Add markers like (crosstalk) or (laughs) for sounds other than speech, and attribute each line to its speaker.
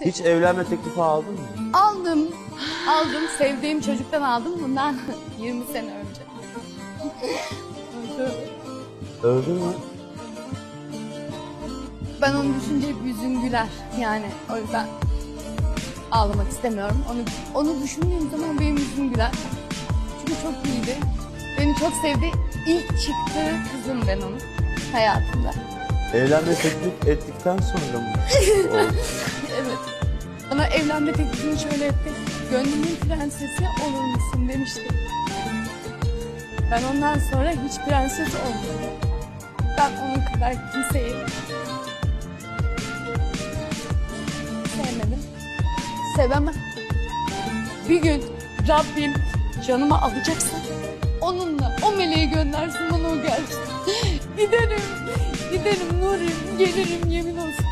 Speaker 1: Hiç evlenme teklifi aldın mı?
Speaker 2: Aldım. Aldım. Sevdiğim çocuktan aldım. Bundan (laughs) 20 sene önce.
Speaker 1: Öldü mü?
Speaker 2: Ben onu düşünce hep yüzüm güler. Yani o yüzden ağlamak istemiyorum. Onu onu düşündüğüm zaman benim yüzüm güler. Çünkü çok iyiydi. Beni çok sevdi. İlk çıktığı kızım ben onun hayatımda.
Speaker 1: Evlenme teklif ettikten sonra mı? Oldu. (laughs)
Speaker 2: Evet. Bana evlenme teklifini şöyle etti. Gönlümün prensesi olur musun demişti. Ben ondan sonra hiç prenses olmadım. Ben onun kadar kimseyi sevmedim. Sevemem. Bir gün Rabbim canımı alacaksa onunla o meleği göndersin bana o gelsin. (laughs) Giderim, giderim Nurim, gelirim yemin olsun.